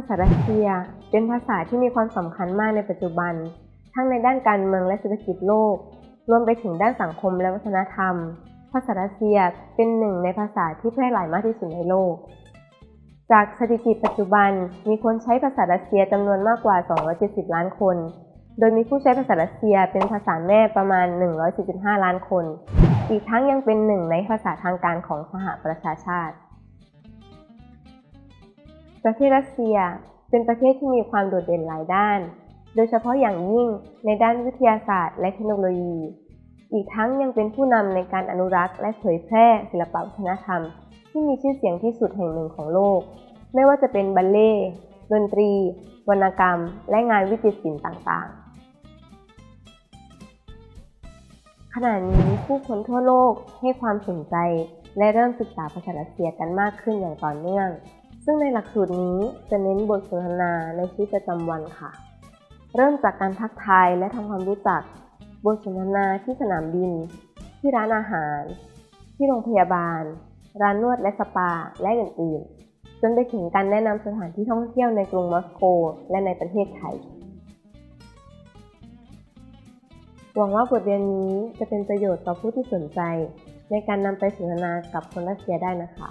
าษารัสเซีย เป็นภาษาที่มีความสำคัญมากในปัจจุบัน ทั้งในด้านการเมืองและเศรษฐกิจโลก รวมไปถึงด้านสังคมและวัฒนธรรม ภาษารัสเซียเป็นหนึ่งในภาษาที่แพร่หลายมากที่สุดในโลก จากสถิติปัจจุบันมีคนใช้ภาษารัสเซียจำนวนมากกว่า 270 ล้านคน โดยมีผู้ใช้ภาษารัสเซียเป็นภาษาแม่ประมาณ 145 ล้านคน อีกทั้งยังเป็นหนึ่งในภาษาทางการของสหประชาชาติ ประเทศรัสเซียเป็นประเทศที่มีความโดดเด่นหลายด้าน โดยเฉพาะอย่างยิ่งในด้านวิทยาศาสตร์และเทคโนโลยี อีกทั้งยังเป็นผู้นำในการอนุรักษ์ และเผยแพร่ศิลปวัฒนธรรม ที่มีชื่อเสียงที่สุดแห่งหนึ่งของโลก ไม่ว่าจะเป็นบัลเล่ดนตรี วรรณกรรม และงานวิจิตรศิลป์ต่างๆ ขณะนี้ผู้คนทั่วโลกให้ความสนใจ และเริ่มศึกษาภาษารัสเซียกันมากขึ้นอย่างต่อเนื่อง ซึ่งในหลักสูตรนี้จะเน้นบทสนทนาในชีวิตประจำวันค่ะ เริ่มจากการทักทายและทำความรู้จัก บทสนทนาที่สนามบิน ที่ร้านอาหาร ที่โรงพยาบาล ร้านนวดและสปา และอื่นๆ จนไปถึงการแนะนำสถานที่ท่องเที่ยวในกรุงมอสโก และในประเทศไทย หวังว่าบทเรียนนี้จะเป็นประโยชน์ต่อผู้ที่สนใจ ในการนำไปสนทนากับคนรัสเซียได้นะคะ